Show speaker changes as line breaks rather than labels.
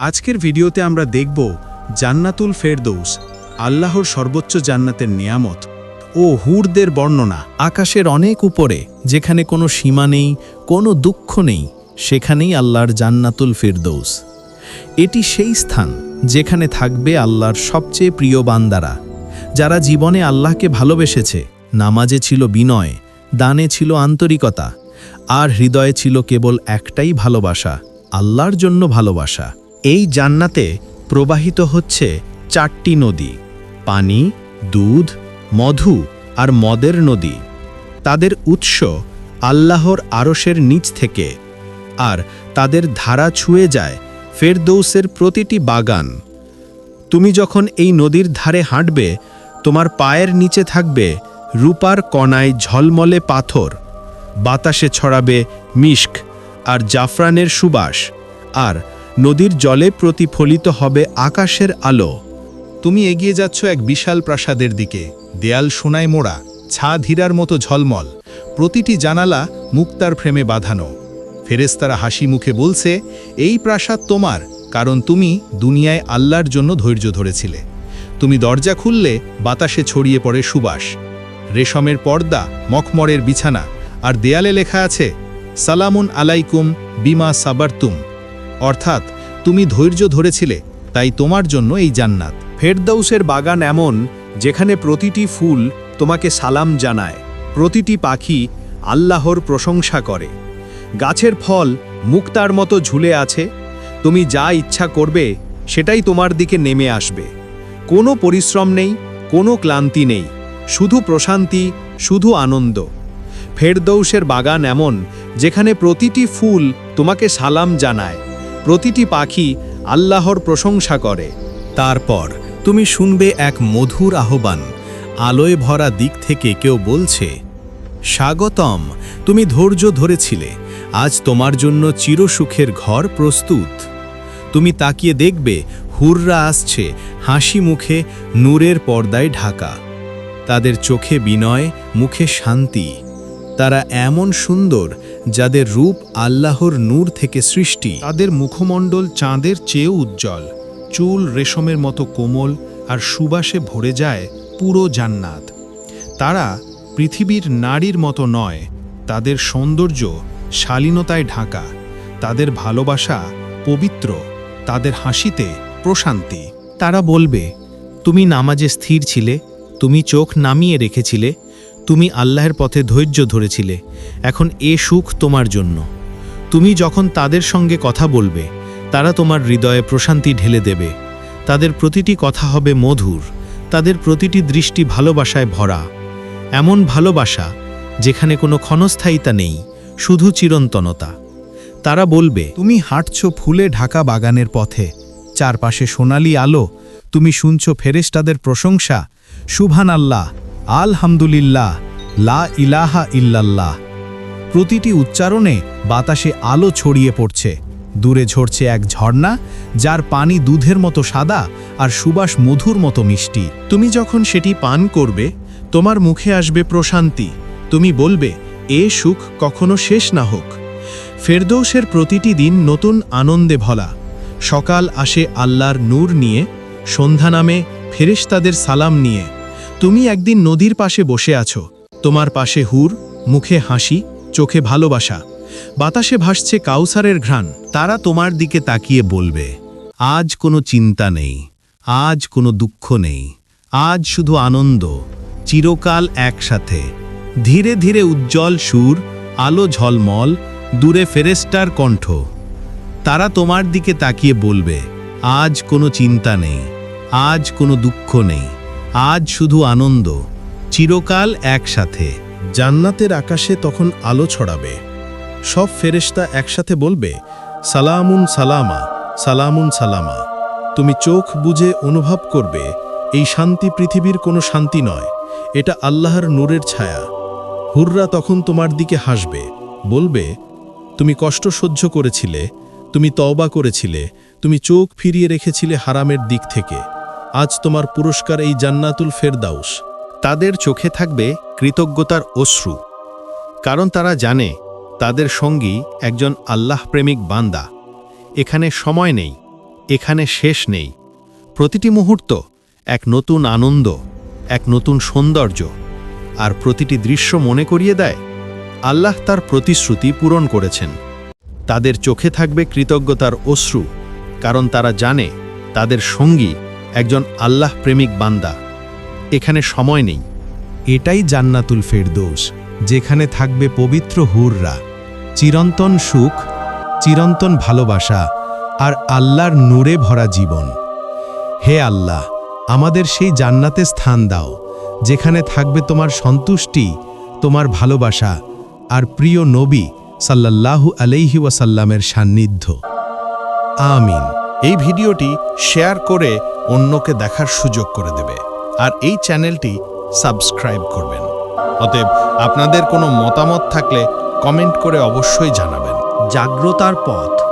আজকের ভিডিওতে আমরা দেখব জান্নাতুল ফেরদৌস, আল্লাহর সর্বোচ্চ জান্নাতের নিয়ামত ও হুরদের বর্ণনা।
আকাশের অনেক উপরে, যেখানে কোনো সীমা নেই, কোনো দুঃখ নেই, সেখানেই আল্লাহর জান্নাতুল ফেরদৌস। এটি সেই স্থান যেখানে থাকবে আল্লাহর সবচেয়ে প্রিয় বান্দারা, যারা জীবনে আল্লাহকে ভালোবেসেছে। নামাজে ছিল বিনয়, দানে ছিল আন্তরিকতা, আর হৃদয়ে ছিল কেবল একটাই ভালোবাসা, আল্লাহর জন্য ভালোবাসা। এই জান্নাতে প্রবাহিত হচ্ছে চারটি নদী, পানি, দুধ, মধু আর মদের নদী। তাদের উৎস আল্লাহর আরশের নিচ থেকে, আর তাদের ধারা ছুঁয়ে যায় ফেরদৌসের প্রতিটি বাগান। তুমি যখন এই নদীর ধারে হাঁটবে, তোমার পায়ের নিচে থাকবে রূপার কণায় ঝলমলে পাথর, বাতাসে ছড়াবে মিষ্ক আর জাফরানের সুবাস, আর নদীর জলে প্রতিফলিত হবে আকাশের আলো।
তুমি এগিয়ে যাচ্ছ এক বিশাল প্রাসাদের দিকে। দেয়াল সোনায় মোড়া, ছাদ হীরার মতো ঝলমল। প্রতিটি জানালা মুক্তার ফ্রেমে বাঁধানো। ফেরেস্তারা হাসি মুখে বলছে, এই প্রাসাদ তোমার, কারণ তুমি দুনিয়ায় আল্লাহর জন্য ধৈর্য ধরেছিলে। তুমি দরজা খুললে বাতাসে ছড়িয়ে পড়ে সুবাস। রেশমের পর্দা, মখমরের বিছানা, আর দেয়ালে লেখা আছে, সালামুন আলাইকুম বিমা সাবারতুম। অর্থাৎ, তুমি ধৈর্য ধরেছিলে, তাই তোমার জন্য এই জান্নাত। ফেরদৌসের বাগান এমন, যেখানে প্রতিটি ফুল তোমাকে সালাম জানায়। প্রতিটি পাখি আল্লাহর প্রশংসা করে। গাছের ফল মুক্তার মতো ঝুলে আছে। তুমি যা ইচ্ছা করবে, সেটাই তোমার দিকে নেমে আসবে। কোনো পরিশ্রম নেই, কোনো ক্লান্তি নেই। শুধু প্রশান্তি, শুধু আনন্দ। ফেরদৌসের বাগান এমন, যেখানে প্রতিটি ফুল তোমাকে সালাম জানায়। প্রতিটি পাখি আল্লাহর প্রশংসা করে।
তারপর তুমি শুনবে এক মধুর আহ্বান। আলোয় ভরা দিক থেকে কেউ বলছে, স্বাগতম, তুমি ধৈর্য ধরেছিলে। আজ তোমার জন্য চিরসুখের ঘর প্রস্তুত। তুমি তাকিয়ে দেখবে, হুররা আসছে, হাসি মুখে নূরের পর্দায় ঢাকা। তাদের চোখে বিনয়, মুখে শান্তি। তারা এমন সুন্দর যাদের রূপ আল্লাহর নূর থেকে সৃষ্টি।
তাদের মুখমণ্ডল চাঁদের চেয়েও উজ্জ্বল। চুল রেশমের মতো কোমল আর সুবাসে ভরে যায় পুরো জান্নাত। তারা পৃথিবীর নারীর মতো নয়, তাদের সৌন্দর্য শালীনতায় ঢাকা, তাদের ভালোবাসা পবিত্র, তাদের হাসিতে প্রশান্তি।
তারা বলবে, তুমি নামাজে স্থির ছিলে, তুমি চোখ নামিয়ে রেখেছিলে তুমি আল্লাহর পথে ধৈর্য ধরেছিলে, এখন এ সুখ তোমার জন্য। তুমি যখন তাদের সঙ্গে কথা বলবে, তারা তোমার হৃদয়ে প্রশান্তি ঢেলে দেবে। তাদের প্রতিটি কথা হবে মধুর, তাদের প্রতিটি দৃষ্টি ভালোবাসায় ভরা। এমন ভালোবাসা, যেখানে কোনো ক্ষণস্থায়িতা নেই, শুধু চিরন্তনতা। তারা বলবে,
তুমি হাঁটছ ফুলে ঢাকা বাগানের পথে, চারপাশে সোনালি আলো, তুমি শুনছ ফেরেশতাদের প্রশংসা সুভান আল্লাহ আলহামদুলিল্লাহ, লা ইলাহা ইল্লাল্লাহ। প্রতিটি উচ্চারণে বাতাসে আলো ছড়িয়ে পড়ছে। দূরে ঝরছে এক ঝর্ণা, যার পানি দুধের মতো সাদা আর সুবাস মধুর মতো মিষ্টি। তুমি যখন সেটি পান করবে, তোমার মুখে আসবে প্রশান্তি। তুমি বলবে, এ সুখ কখনো শেষ না হোক। ফেরদৌসের প্রতিটি দিন নতুন আনন্দে ভলা সকাল আসে আল্লাহর নূর নিয়ে, সন্ধ্যা নামে ফেরেশতাদের সালাম নিয়ে। তুমি একদিন নদীর পাশে বসে আছো। তোমার পাশে হুর, মুখে হাসি, চোখে ভালোবাসা। বাতাসে ভাসছে কাউসারের ঘ্রাণ।
তারা তোমার দিকে তাকিয়ে বলবে, আজ কোনো চিন্তা নেই, আজ কোনো দুঃখ নেই, আজ শুধু আনন্দ, চিরকাল একসাথে। ধীরে ধীরে উজ্জ্বল সুর, আলো ঝলমল, দূরে ফেরেস্টার কণ্ঠ। তারা তোমার দিকে তাকিয়ে বলবে, আজ কোনো চিন্তা নেই, আজ কোনো দুঃখ নেই। আজ শুধু আনন্দ, চিরকাল একসাথে।
জান্নাতের আকাশে তখন আলো ছড়াবে। সব ফেরেশতা একসাথে বলবে, সালামুন সালামা সালামুন সালামা। তুমি চোখ বুঝে অনুভব করবে, এই শান্তি পৃথিবীর কোনো শান্তি নয়, এটা আল্লাহর নূরের ছায়া। হুররা তখন তোমার দিকে হাসবে, বলবে, তুমি কষ্ট সহ্য করেছিলে, তুমি তওবা করেছিলে, তুমি চোখ ফিরিয়ে রেখেছিলে হারামের দিক থেকে। আজ তোমার পুরস্কার এই জান্নাতুল ফেরদাউস।
তাদের চোখে থাকবে কৃতজ্ঞতার অশ্রু। কারণ তারা জানে, তাদের সঙ্গী একজন আল্লাহ প্রেমিক বান্দা। এখানে সময় নেই, এখানে শেষ নেই। প্রতিটি মুহূর্ত এক নতুন আনন্দ, এক নতুন সৌন্দর্য। আর প্রতিটি দৃশ্য মনে করিয়ে দেয়, আল্লাহ তার প্রতিশ্রুতি পূরণ করেছেন। তাদের চোখে থাকবে কৃতজ্ঞতার অশ্রু, কারণ তারা জানে, তাদের সঙ্গী একজন আল্লাহ প্রেমিক বান্দা। এখানে সময় নেই।
এটাই জান্নাতুল ফেরদৌস, যেখানে থাকবে পবিত্র হুররা, চিরন্তন সুখ, চিরন্তন ভালোবাসা আর আল্লাহর নূরে ভরা জীবন। হে আল্লাহ, আমাদের সেই জান্নাতে স্থান দাও, যেখানে থাকবে তোমার সন্তুষ্টি, তোমার ভালোবাসা আর প্রিয় নবী সাল্লাল্লাহু আলাইহি ওয়াসাল্লামের সান্নিধ্য। আমিন।
এই ভিডিওটি শেয়ার করে অন্যকে দেখার সুযোগ করে দেবে। আর এই চ্যানেলটি সাবস্ক্রাইব করবেন। অতএব আপনাদের কোনো মতামত থাকলে কমেন্ট করে অবশ্যই জানাবেন।
জাগ্রতার পথ।